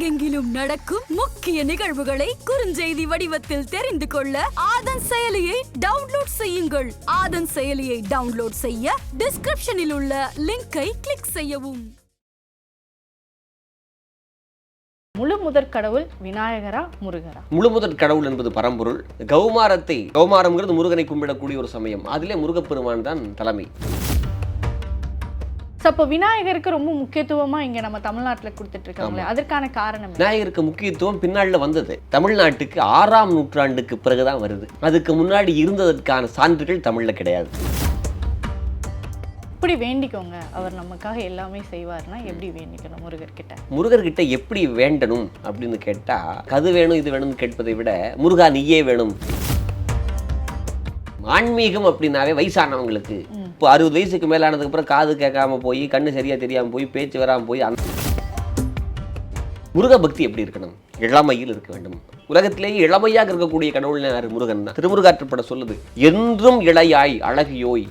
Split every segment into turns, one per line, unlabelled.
உலகெங்கிலும் நடக்கும் முக்கிய நிகழ்வுகளை குறுஞ்செய்தி வடிவத்தில் தெரிந்து கொள்ள ஆதன் செயலியை டவுன்லோட் செய்யுங்கள். ஆதன் செயலியை டவுன்லோட் செய்ய டிஸ்கிரிப்ஷனில் உள்ள லிங்கை கிளிக் செய்யவும்.
முழு முதற் கடவுள் விநாயகரா முருகரா?
முழுமுதற் கடவுள் என்பது பரம்பொருள். கௌமாரத்தை கௌமாரம்ங்கிறது முருகனை கும்பிடக்கூடிய ஒரு சமயம். அதிலே முருகப்பெருமான் தான் தலைமை.
ஸோ அப்போ விநாயகருக்கு ரொம்ப முக்கியத்துவமா இங்க நம்ம தமிழ்நாட்டுல கொடுத்துட்டு இருக்காங்களே அதற்கான காரணம்?
விநாயகருக்கு முக்கியத்துவம் பின்னாளில் வந்தது. தமிழ்நாட்டுக்கு ஆறாம் நூற்றாண்டுக்கு பிறகுதான் வருது. அதுக்கு முன்னாடி இருந்ததற்கான சான்றுகள் தமிழ்ல கிடையாது.
இப்படி வேண்டிக்கோங்க. அவர் நமக்காக எல்லாமே செய்வார்னா எப்படி வேண்டிக்கணும் முருகர்கிட்ட?
முருகர்கிட்ட எப்படி வேண்டணும் அப்படின்னு கேட்டா கது வேணும் இது வேணும்னு கேட்பதை விட முருகா நீயே வேணும். ஆன்மீகம் அப்படின்னாவே வயசானவங்களுக்கு. இப்போ அறுபது வயசுக்கு மேலானதுக்கு அப்புறம் காது கேட்காம போய் கண்ணு சரியா தெரியாம போய் பேச்சு வராம போய் முருக பக்தி எப்படி இருக்கணும்? இளமையில் இருக்க வேண்டும். உலகத்திலேயே இளமையாக இருக்கக்கூடிய கடவுள் முருகன் தான். திருமுருகாற்றுப்பட சொல்லுது என்றும் இளையாய் அழகியோய்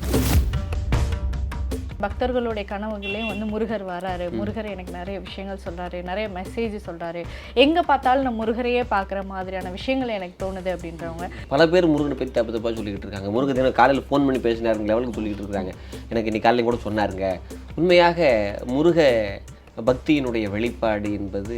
பக்தர்களுடைய கனவுகளையும் வந்து முருகர் வராரு. முருகர் எனக்கு நிறைய விஷயங்கள் சொல்றாரு நிறைய மெசேஜ் சொல்றாரு. எங்க பார்த்தாலும் நான் முருகரையே பார்க்குற மாதிரியான விஷயங்கள் எனக்கு தோணுது அப்படின்றவங்க.
பல பேர் முருகனை பற்றி தப்பு தப்பாக சொல்லிக்கிட்டு இருக்காங்க. முருகன் எனக்கு காலையில் ஃபோன் பண்ணி பேசினாருங்க லெவலுக்கு சொல்லிக்கிட்டு இருக்காங்க. எனக்கு இன்னைக்கு காலையில் கூட சொன்னாருங்க. உண்மையாக முருக பக்தியினுடைய வெளிப்பாடு என்பது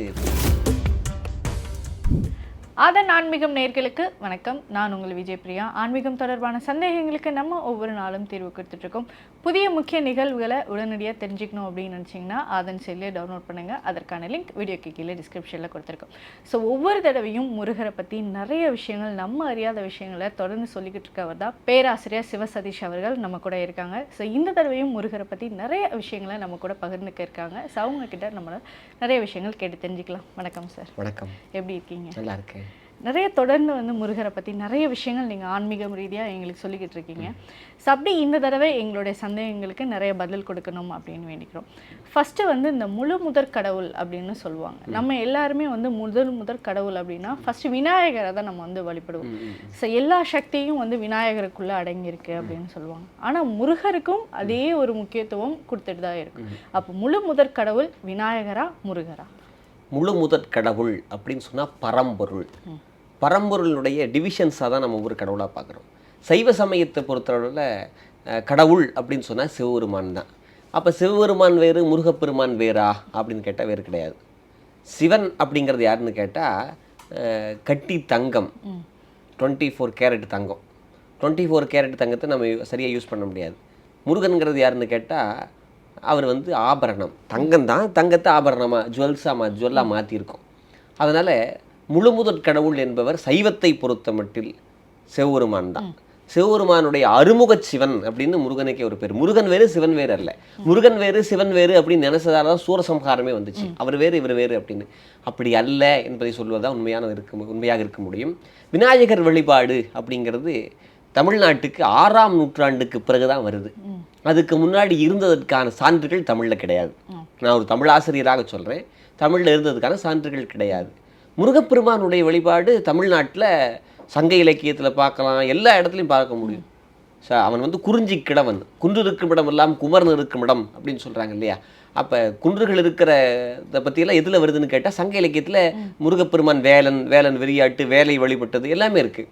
அதன் ஆன்மீகம் நேர்களுக்கு வணக்கம். நான் உங்கள் விஜய் பிரியா ஆன்மீகம் தொடர்பான சந்தேகங்களுக்கு நம்ம ஒவ்வொரு நாளும் தீர்வு கொடுத்துட்டு இருக்கோம் புதிய முக்கிய நிகழ்வுகளை உடனடியாக தெரிஞ்சுக்கணும் அப்படின்னு நினச்சிங்கன்னா அதன் செல்லியை டவுன்லோட் பண்ணுங்க. அதற்கான லிங்க் வீடியோக்கு கீழே டிஸ்கிரிப்ஷனில் கொடுத்துருக்கோம். ஸோ ஒவ்வொரு தடவையும் முருகரை பற்றி நிறைய விஷயங்கள் நம்ம அறியாத விஷயங்களை தொடர்ந்து சொல்லிக்கிட்டு இருக்கவர் தான் பேராசிரியர் சிவசதீஷ் அவர்கள் நம்ம கூட இருக்காங்க. ஸோ இந்த தடவையும் முருகரை பற்றி நிறைய விஷயங்களை நம்ம கூட பகிர்ந்துக்க இருக்காங்க. ஸோ அவங்க கிட்ட நம்ம நிறைய விஷயங்கள் கேட்டு தெரிஞ்சுக்கலாம். வணக்கம் சார்
வணக்கம்.
எப்படி இருக்கீங்க?
நல்லா இருக்கேன்.
நிறைய தொடர்ந்து வந்து முருகரை பற்றி நிறைய விஷயங்கள் நீங்கள் ஆன்மீகம் ரீதியாக எங்களுக்கு சொல்லிக்கிட்டு இருக்கீங்க. ஸோ அப்படி இந்த தடவை எங்களுடைய சந்தேகங்களுக்கு நிறைய பதில் கொடுக்கணும் அப்படின்னு வேண்டிக்கிறோம். ஃபஸ்ட்டு வந்து இந்த முழு முதற் கடவுள் அப்படின்னு சொல்லுவாங்க. நம்ம எல்லாருமே வந்து முதல் முதற் கடவுள் அப்படின்னா ஃபஸ்ட்டு விநாயகரை தான் நம்ம வந்து வழிபடுவோம். ஸோ எல்லா சக்தியும் வந்து விநாயகருக்குள்ளே அடங்கியிருக்கு அப்படின்னு சொல்லுவாங்க. ஆனால் முருகருக்கும் அதே ஒரு முக்கியத்துவம் கொடுத்துட்டு தான் இருக்கும் அப்போ முழு முதற் கடவுள் விநாயகரா முருகரா?
முழு முதற் கடவுள் அப்படின்னு சொன்னால் பரம்பொருள். பரம்பொருளுடைய டிவிஷன்ஸாக தான் நம்ம ஒவ்வொரு கடவுளாக பார்க்குறோம். சைவ சமயத்தை பொறுத்தளவில் கடவுள் அப்படின்னு சொன்னால் சிவபெருமான் தான். அப்போ சிவபெருமான் வேறு முருகப்பெருமான் வேறா அப்படின்னு கேட்டால் வேறு கிடையாது. சிவன் அப்படிங்கிறது யாருன்னு கேட்டால் கட்டி தங்கம். டுவெண்ட்டி ஃபோர் கேரட் தங்கம். டுவெண்ட்டி ஃபோர் கேரட் தங்கத்தை நம்ம சரியாக யூஸ் பண்ண முடியாது. முருகனுங்கிறது யாருன்னு கேட்டால் அவர் வந்து ஆபரணம். தங்கம் தான் தங்கத்தை ஆபரணமாக ஜுவல்ஸாக மா ஜுவல்லாக மாற்றிருக்கோம் அதனால் முழுமுதற் கடவுள் என்பவர் சைவத்தை பொறுத்த மட்டில் சிவபெருமான் தான். சிவபெருமானுடைய அருமுக சிவன் அப்படின்னு முருகனுக்கே ஒரு பேர். முருகன் வேறு சிவன் வேறு அல்ல. முருகன் வேறு சிவன் வேறு அப்படின்னு நினைச்சதால தான் சூரசம்ஹாரமே வந்துச்சு. அவர் வேறு இவர் வேறு அப்படின்னு. அப்படி அல்ல என்பதை சொல்வதுதான் உண்மையான இருக்க உண்மையாக இருக்க முடியும். விநாயகர் வழிபாடு அப்படிங்கிறது தமிழ்நாட்டுக்கு ஆறாம் நூற்றாண்டுக்கு பிறகுதான் வருது. அதுக்கு முன்னாடி இருந்ததற்கான சான்றுகள் தமிழில் கிடையாது. நான் ஒரு தமிழ் ஆசிரியராக சொல்கிறேன் தமிழில் இருந்ததுக்கான சான்றுகள் கிடையாது. முருகப்பெருமானுடைய வழிபாடு தமிழ்நாட்டில் சங்க இலக்கியத்தில் பார்க்கலாம் எல்லா இடத்துலையும் பார்க்க முடியும். ஸோ அவன் வந்து குறிஞ்சி கிழவன் குன்று இருக்கும் இடம் எல்லாம் குமரன் இருக்கும் இடம் அப்படின்னு சொல்கிறாங்க இல்லையா? அப்போ குன்றுகள் இருக்கிற இதை பற்றியெல்லாம் எதில் வருதுன்னு கேட்டால் சங்க இலக்கியத்தில் முருகப்பெருமான் வேலன் வேலன் வெறியாட்டு வேலை வழிபட்டது எல்லாமே இருக்குது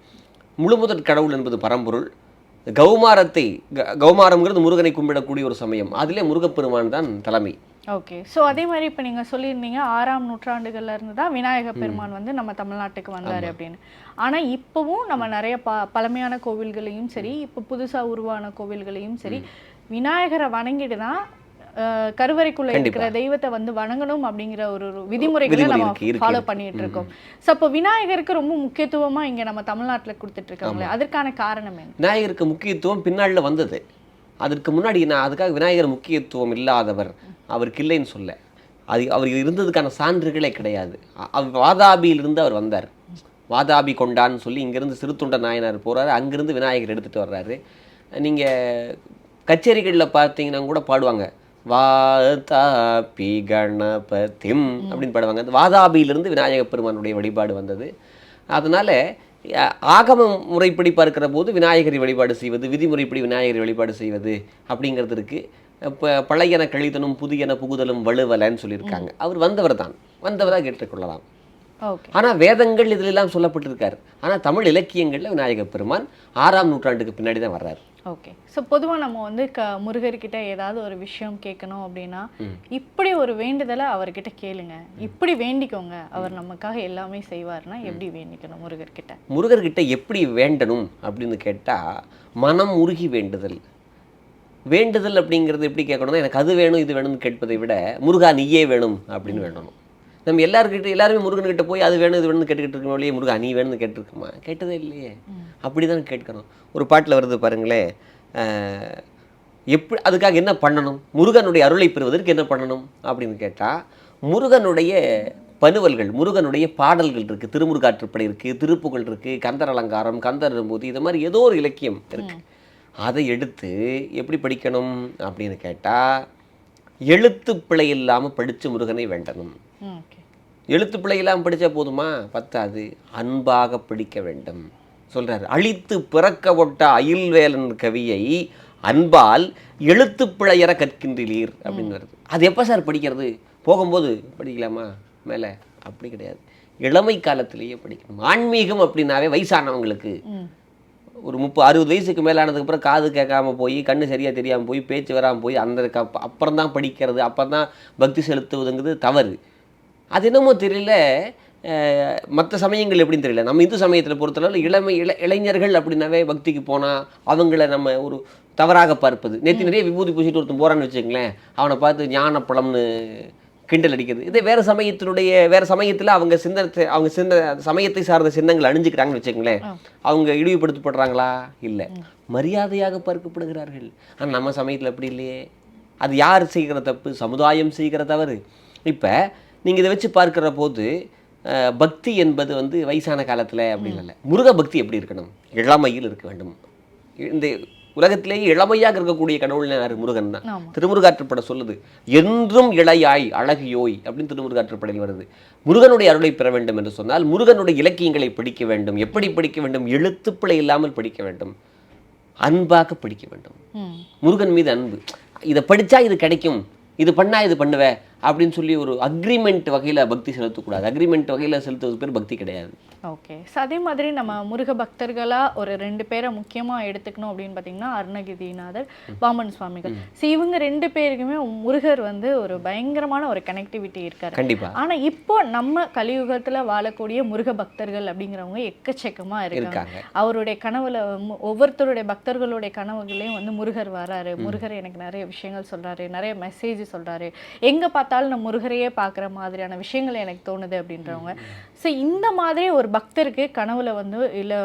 முழுமுதற் கடவுள் என்பது பரம்பொருள். கௌமாரத்தை க- கௌமாரம்ங்கிறது முருகனை கும்பிடக்கூடிய ஒரு சமயம். அதிலே முருகப்பெருமான் தான் தலைமை.
ஓகே. ஸோ அதே மாதிரி இப்போ நீங்கள் சொல்லியிருந்தீங்க ஆறாம் நூற்றாண்டுகள்ல இருந்து தான் விநாயக பெருமான் வந்து நம்ம தமிழ்நாட்டுக்கு வந்தார் அப்படின்னு. ஆனால் இப்போவும் நம்ம நிறைய ப பழமையான கோவில்களையும் சரி இப்போ புதுசாக உருவான கோவில்களையும் சரி விநாயகரை வணங்கிட்டு தான் கருவறைக்குள்ள இருக்கிற தெய்வத்தை வந்து வணங்கணும் அப்படிங்கிற ஒரு ஒரு விதிமுறைகளை
விதிமுறை
நம்ம ஃபாலோ. பண்ணிட்டு இருக்கோம். ஸோ அப்போ விநாயகருக்கு ரொம்ப முக்கியத்துவமா இங்க நம்ம தமிழ்நாட்டுல கொடுத்துட்டு இருக்காங்களே அதற்கான காரணம் என்ன?
விநாயகருக்கு முக்கியத்துவம் பின்னாளில் வந்தது. அதற்கு முன்னாடி நான் அதுக்காக விநாயகர் முக்கியத்துவம் இல்லாதவர் அவருக்கு இல்லைன்னு சொல்ல. அது அவர் இருந்ததுக்கான சான்றுகளே கிடையாது. அவர் வாதாபியிலிருந்து அவர் வந்தார். வாதாபி கொண்டான்னு சொல்லி இங்கேருந்து சிறுத்துண்ட நாயனார் போகிறாரு அங்கேருந்து விநாயகர் எடுத்துகிட்டு வர்றாரு. நீங்கள் கச்சேரிகளில் பார்த்தீங்கன்னா கூட பாடுவாங்க. வாதாபி கணபதிம் அப்படின்னு பாடுவாங்க. அந்த வாதாபியிலிருந்து விநாயகப் பெருமானுடைய வழிபாடு வந்தது. அதனால் ஆகம முறைப்படி பார்க்கிற போது விநாயகரை வழிபாடு செய்வது விதிமுறைப்படி விநாயகரை வழிபாடு செய்வது அப்படிங்கிறது இருக்கு. இப்போ பழையன கழிதனும் புதியன புகுதலும் வலுவலன்னு சொல்லியிருக்காங்க. அவர் வந்தவர் தான் வந்தவராக ஏற்றுக்கொள்ளலாம்.
ஓகே.
ஆனா வேதங்கள் இதுல எல்லாம் சொல்லப்பட்டிருக்காரு. ஆனா தமிழ் இலக்கியங்கள்ல விநாயகப் பெருமான் ஆறாம் நூற்றாண்டுக்கு பின்னாடி தான் வர்றாரு.
ஓகே ஸோ பொதுவாக நம்ம வந்து க முருகர்கிட்ட ஏதாவது ஒரு விஷயம் கேட்கணும் அப்படின்னா இப்படி ஒரு வேண்டுதலை அவர்கிட்ட கேளுங்க. இப்படி வேண்டிக்கோங்க. அவர் நமக்காக எல்லாமே செய்வார்னா எப்படி வேண்டிக்கணும் முருகர்கிட்ட?
முருகர்கிட்ட எப்படி வேண்டணும் அப்படின்னு கேட்டா மனம் உருகி வேண்டுதல். வேண்டுதல் அப்படிங்கிறது எப்படி கேட்கணும்னா எனக்கு அது வேணும் இது வேணும்னு கேட்பதை விட முருகா நீயே வேணும் அப்படின்னு வேண்டணும். நம்ம எல்லாருக்கிட்ட எல்லாருமே முருகன்கிட்ட போய் அது வேணும் இது வேணும்னு கேட்டுக்கிட்டு இருக்கோம் இல்லையே? முருகா நீ வேணும்னு கேட்டிருக்கோமா? கேட்டதே இல்லையே. அப்படி தான் கேட்கணும். ஒரு பாட்டில் வருது பாருங்களேன் எப்படி அதுக்காக என்ன பண்ணணும்? முருகனுடைய அருளை பெறுவதற்கு என்ன பண்ணணும்? அப்படின்னு கேட்டால் முருகனுடைய பனுவல்கள் முருகனுடைய பாடல்கள் இருக்குது திருமுருகாற்றுப்படை இருக்குது திருப்புகழ் இருக்குது கந்தர் அலங்காரம் கந்தர் நம்பூதி இது மாதிரி ஏதோ ஒரு இலக்கியம் இருக்குது அதை எடுத்து எப்படி படிக்கணும்? அப்படின்னு கேட்டால் எழுத்து பிழை இல்லாமல் படித்து முருகனை வேண்டணும். எழுத்து இல்லாமல் படித்தா போதுமா? பத்தாது. அன்பாக படிக்க வேண்டும். சொல்றாரு. அழித்து பிறக்க ஒட்ட அயில்வேலன் கவியை அன்பால் எழுத்து பிழையற கற்கின்றீர் அப்படின்னு வருது அது எப்போ சார் படிக்கிறது? போகும்போது படிக்கலாமா? மேலே? அப்படி கிடையாது. இளமை காலத்திலேயே படிக்கணும். ஆன்மீகம் அப்படின்னாவே வயசானவங்களுக்கு ஒரு முப்பது அறுபது வயசுக்கு மேலானதுக்கு அப்புறம் காது கேட்காம போய் கண்ணு சரியாக தெரியாமல் போய் பேச்சு வராமல் போய் அந்த அப்புறம் தான் படிக்கிறது. அப்புறம் தான் பக்தி செலுத்துவதுங்கிறது தவறு. அது என்னமோ தெரியல மற்ற சமயங்கள் எப்படின்னு தெரியல. நம்ம இந்து சமயத்தில் பொறுத்தளவு இளமை இள இளைஞர்கள் அப்படின்னாவே பக்திக்கு போனால் அவங்கள நம்ம ஒரு தவறாக பார்ப்பது. நேற்று நிறைய விபூதி பூசிட்டு ஒருத்தன் போகிறான்னு வச்சுங்களேன் அவனை பார்த்து ஞான பழம்னு கிண்டல் அடிக்கிறது இதே வேறு சமயத்தினுடைய வேறு சமயத்தில் அவங்க சிந்தனத்தை அவங்க சின்ன சமயத்தை சார்ந்த சின்னங்கள் அணிஞ்சுக்கிறாங்கன்னு வச்சுங்களேன் அவங்க இழிவுபடுத்தப்படுறாங்களா? இல்லை. மரியாதையாக பார்க்கப்படுகிறார்கள். ஆனால் நம்ம சமயத்தில் அப்படி இல்லையே. அது யார் செய்கிற தப்பு? சமுதாயம் செய்கிற தவறு. இப்போ நீங்கள் இதை வச்சு பார்க்கிற போது பக்தி என்பது வந்து வயசான காலத்தில் அப்படி இல்லை. முருக பக்தி எப்படி இருக்கணும்? இளமையில் இருக்க வேண்டும். இந்த உலகத்திலேயே இளமையாக இருக்கக்கூடிய கடவுள் யார்? முருகன் தான். திருமுருகாற்றுப்படை சொல்லுது என்றும் இளையாய் அழகியோய் அப்படின்னு திருமுருகாற்றுப்படையில் வருது. முருகனுடைய அருளை பெற வேண்டும் என்று சொன்னால் முருகனுடைய இலக்கியங்களை படிக்க வேண்டும். எப்படி படிக்க வேண்டும்? எழுத்துப்பிழை இல்லாமல் படிக்க வேண்டும். அன்பாக படிக்க வேண்டும். முருகன் மீது அன்பு. இதை படிச்சா இது கிடைக்கும். இது பண்ணா இது பண்ணுவேன் அப்படின்னு சொல்லி ஒரு அக்ரிமெண்ட் வகையில பக்தி செலுத்தக்கூடாது. அக்ரிமெண்ட் வகையில செலுத்துவது பேர் பக்தி கிடையாது.
ஓகே ஸோ அதே மாதிரி நம்ம முருக பக்தர்களா ஒரு ரெண்டு பேரை முக்கியமா எடுத்துக்கணும் அப்படின்னு பார்த்தீங்கன்னா அருணகிரிநாதர் பாமன் சுவாமிகள். ஸோ இவங்க ரெண்டு பேருக்குமே முருகர் வந்து ஒரு பயங்கரமான ஒரு கனெக்டிவிட்டி இருக்காரு.
கண்டிப்பா.
ஆனா இப்போ நம்ம கலியுகத்துல வாழக்கூடிய முருக பக்தர்கள் அப்படிங்கிறவங்க எக்கச்சக்கமா இருக்காங்க. அவருடைய கனவுல ஒவ்வொருத்தருடைய பக்தர்களுடைய கனவுகளையும் வந்து முருகர் வராரு. முருகர் எனக்கு நிறைய விஷயங்கள் சொல்றாரு நிறைய மெசேஜ் சொல்றாரு. எங்க பார்த்தாலும் நான் முருகரையே பார்க்குற மாதிரியான விஷயங்கள் எனக்கு தோணுது அப்படின்றவங்க. ஸோ இந்த மாதிரி ஒரு பக்தருக்கு கனவுல வந்து இல்லை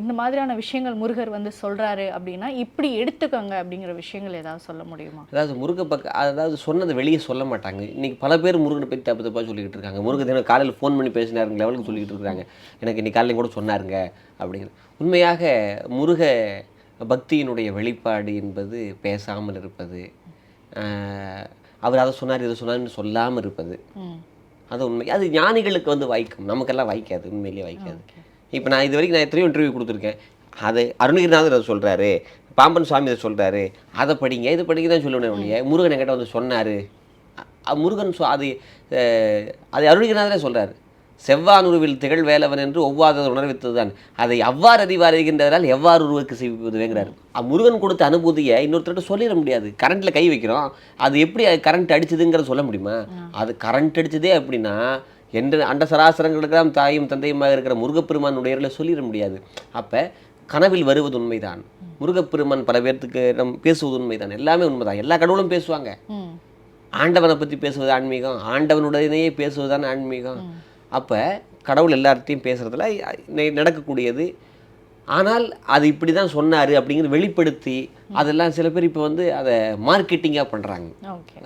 இந்த மாதிரியான விஷயங்கள் முருகர் வந்து சொல்கிறாரு அப்படின்னா இப்படி எடுத்துக்கோங்க அப்படிங்கிற விஷயங்கள் ஏதாவது சொல்ல முடியுமா?
அதாவது முருக பக்க அதாவது சொன்னதை வெளியே சொல்ல மாட்டாங்க. இன்னைக்கு பல பேர் முருகனை பற்றி தப்பு தப்பாக சொல்லிக்கிட்டு இருக்காங்க. முருகன் தினம் காலையில் ஃபோன் பண்ணி பேசினாருங்க லெவலுக்கு சொல்லிக்கிட்டு இருக்காங்க. எனக்கு இன்னைக்கு காலையில் கூட சொன்னாருங்க அப்படிங்கிறது உண்மையாக முருக பக்தியினுடைய வெளிப்பாடு என்பது பேசாமல் இருப்பது அவர் அதை சொன்னார் இதை சொன்னார்னு சொல்லாமல் இருப்பது. அது உண்மை. அது ஞானிகளுக்கு வந்து வாய்க்கும். நமக்கெல்லாம் வாய்க்காது உண்மையிலேயே வாய்க்காது. இப்போ நான் இது வரைக்கும் நான் எத்தனையோ இன்டர்வியூ கொடுத்துருக்கேன். அதை அருணகிரிநாதர் அதை சொல்கிறாரு பாம்பன் சுவாமி அதை சொல்கிறாரு அதை படிங்க இது படிக்க தான் சொல்லணும் ஒழிய முருகன் என்கிட்ட வந்து சொன்னார். முருகன் சொ- அது அது அருணகிரிநாதரே சொல்கிறாரு செவ்வானுருவில் திகழ் வேலவன் என்று ஒவ்வாதது உணர்வித்ததுதான். அதை அவ்வாறு அறிவார் அறிகின்றதால் எவ்வாறு உருவக்கு செய்வதுங்கிறார் முருகன் கொடுத்த அனுபூதியை இன்னொருத்தர்கிட்ட சொல்லிட முடியாது. கரண்ட்டில் கை வைக்கிறோம். அது எப்படி கரண்ட் அடிச்சதுங்கிறத சொல்ல முடியுமா? அது கரண்ட் அடிச்சதே அப்படின்னா என்று அண்ட சராசரங்களுக்கெல்லாம் தாயும் தந்தையுமாக இருக்கிற முருகப்பெருமான் சொல்லிட முடியாது. அப்போ கனவில் வருவது உண்மைதான். முருகப்பெருமான் பல பேர்த்துக்கு நம் பேசுவது உண்மைதான். எல்லாமே உண்மைதான். எல்லா கடவுளும் பேசுவாங்க. ஆண்டவனை பற்றி பேசுவது ஆன்மீகம். ஆண்டவனுடனேயே பேசுவதுதான் ஆன்மீகம். அப்போ கடவுள் எல்லார்ட்டையும் பேசுகிறதுல நடக்கக்கூடியது. ஆனால் அது இப்படி தான் சொன்னார் அப்படிங்கிறது வெளிப்படுத்தி அதெல்லாம் சில பேர் இப்போ வந்து அதை மார்க்கெட்டிங்காக பண்ணுறாங்க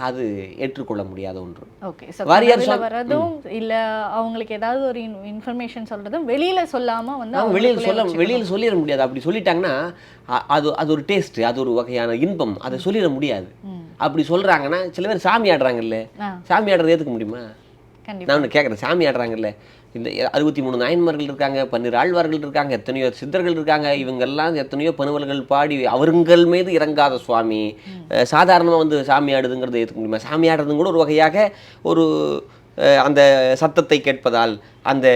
அது ஏற்றுக்கொள்ள முடியாத ஒன்று.
ஓகே.
வாரியார்
வரதும் இல்ல அவங்களுக்கு ஏதாவது ஒரு இன்ஃபர்மேஷன் சொல்றதும் வெளியில சொல்லாம வந்து
அவங்க வெளியில் சொல்ல. வெளியில் சொல்லிட முடியாது. அப்படி சொல்லிட்டாங்கன்னா அது அது ஒரு டேஸ்ட் அது ஒரு வகையான இன்பம். அதை சொல்லிட முடியாது. அப்படி சொல்றாங்கன்னா சில பேர் சாமி ஆடுறாங்கல்ல. சாமி ஆடுறது ஏற்றுக்க முடியுமா. நான் ஒன்று கேட்குறேன் சாமி ஆடுறாங்கல்ல. இந்த அறுபத்தி மூணு நாயன்மார்கள் இருக்காங்க பன்னிரு ஆழ்வார்கள் இருக்காங்க எத்தனையோ சித்தர்கள் இருக்காங்க. இவங்கெல்லாம் எத்தனையோ பணுவல்கள் பாடி அவர்கள் மீது இறங்காத சுவாமி. சாதாரணமாக வந்து சாமி ஆடுதுங்கிறத ஏற்றுக்க முடியுமா? சாமி ஆடுறதும் கூட ஒரு வகையாக ஒரு அந்த சத்தத்தை கேட்பதால் அந்த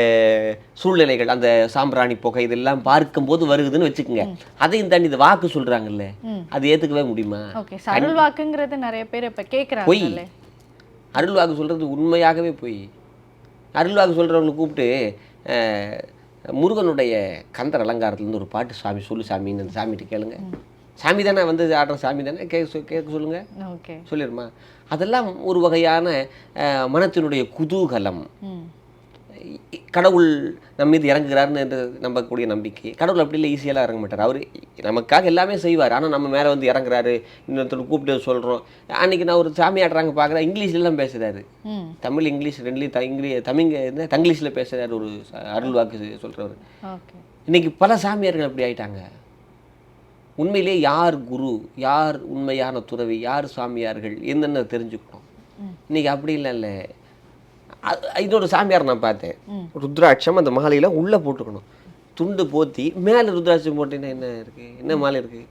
சூழ்நிலைகள் அந்த சாம்பிராணி புகை இதெல்லாம் பார்க்கும்போது வருகுதுன்னு வச்சுக்கோங்க. அதையும் தாண்டி இந்த வாக்கு சொல்றாங்கல்ல. அது ஏத்துக்கவே முடியுமா?
ஓகே. அருள் வாக்குங்கிறது நிறைய பேர் இப்ப
பொய்.
கேக்குறாங்கல்ல
அருள் வாக்கு சொல்றது உண்மையாகவே பொய் அருள் வாக்கு சொல்றவங்களை கூப்பிட்டு முருகனுடைய கந்தர் அலங்காரத்துலேருந்து ஒரு பாட்டு சாமி சொல்லு சாமின்னு அந்த சாமிகிட்ட கேளுங்க. சாமி தானே வந்து ஆடுற சாமி தானே? கேட்க கேட்க சொல்லுங்க.
ஓகே.
சொல்லிடுமா? அதெல்லாம் ஒரு வகையான மனத்தினுடைய குதூகலம். கடவுள் நம்ம மீது இறங்குகிறாருன்னு நம்பக்கூடிய நம்பிக்கை. கடவுள் அப்படி இல்லை ஈஸியெல்லாம் இறங்க மாட்டார். அவர் நமக்காக எல்லாமே செய்வார். ஆனால் நம்ம மேலே வந்து இறங்குறாரு இன்னொருத்தர் கூப்பிட்டு சொல்கிறோம் அன்றைக்கி நான் ஒரு சாமி ஆடுறாங்க பார்க்குறேன் இங்கிலீஷ்லாம் பேசுகிறாரு தமிழ் இங்கிலீஷ் ரெண்டுலேயும் த இங்கிலீஷ் தமிழ் தங்கிலீஷில் பேசுகிறாரு ஒரு அருள் வாக்கு சொல்கிறவர்
ஓகே.
இன்னைக்கு பல சாமியார்கள் அப்படி ஆயிட்டாங்க. உண்மையிலே யார் குரு யார் உண்மையான துறவி யார் சாமியார்கள் என்னென்ன தெரிஞ்சுக்கணும். இன்னைக்கு அப்படி இல்லைல்ல. இன்னொரு சாமியார் நான் பார்த்தேன். ருத்ராட்சம் அந்த மாலையில உள்ள போட்டுக்கணும். துண்டு போத்தி மேல ருத்ராட்சம் போட்டீங்கன்னா என்ன இருக்கு? என்ன மாலை இருக்கு?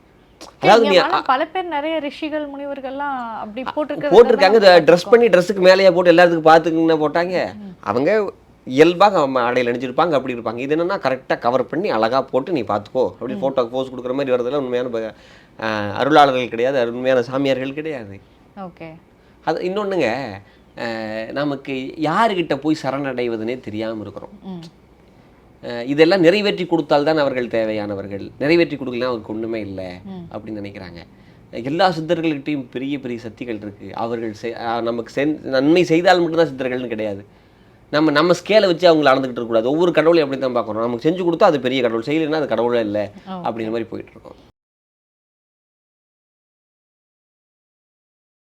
அதாவது
பல பேர் நிறைய ரிஷிகள் முனிவர்கள்லாம் அப்படி போட்டிருக்கிறது
போட்டிருக்காங்க. ட்ரெஸ் பண்ணி ட்ரெஸ்ஸுக்கு மேலேயே போட்டு எல்லாத்துக்கும் பார்த்துக்குன்னு போட்டாங்க. அவங்க இயல்பாக அவங்க ஆடையில் அணிஞ்சிருப்பாங்க அப்படி இருப்பாங்க. இது என்னன்னா கரெக்டாக கவர் பண்ணி அழகா போட்டு நீ பார்த்துக்கோ. அப்படி ஃபோட்டோ போஸ் கொடுக்குற மாதிரி வரதெல்லாம் உண்மையான அருளாளர்கள் கிடையாது உண்மையான சாமியார்கள் கிடையாது.
ஓகே.
அது இன்னொன்றுங்க நமக்கு யாருக்கிட்ட போய் சரணடைவதுனே தெரியாமல் இருக்கிறோம். இதெல்லாம் நிறைவேற்றி கொடுத்தால்தான் அவர்கள் தேவையானவர்கள். நிறைவேற்றி கொடுக்கலாம் அவருக்கு ஒன்றுமே இல்லை அப்படின்னு நினைக்கிறாங்க. எல்லா சித்தர்கள்கிட்டையும் பெரிய பெரிய சக்திகள் இருக்கு. அவர்கள் நமக்கு சென் நன்மை செய்தால் மட்டும்தான் சித்தர்கள்னு கிடையாது. நம்ம நம்ம ஸ்கேலை வச்சு அவங்கள அளந்துக்கிட்டு இருக்கக்கூடாது. ஒவ்வொரு கடவுளையும் அப்படி தான் பார்க்குறோம் நமக்கு செஞ்சு கொடுத்தா அது பெரிய கடவுள். செய்யலைன்னா அது கடவுளே இல்லை அப்படிங்கிற மாதிரி போயிட்டு இருக்கோம்.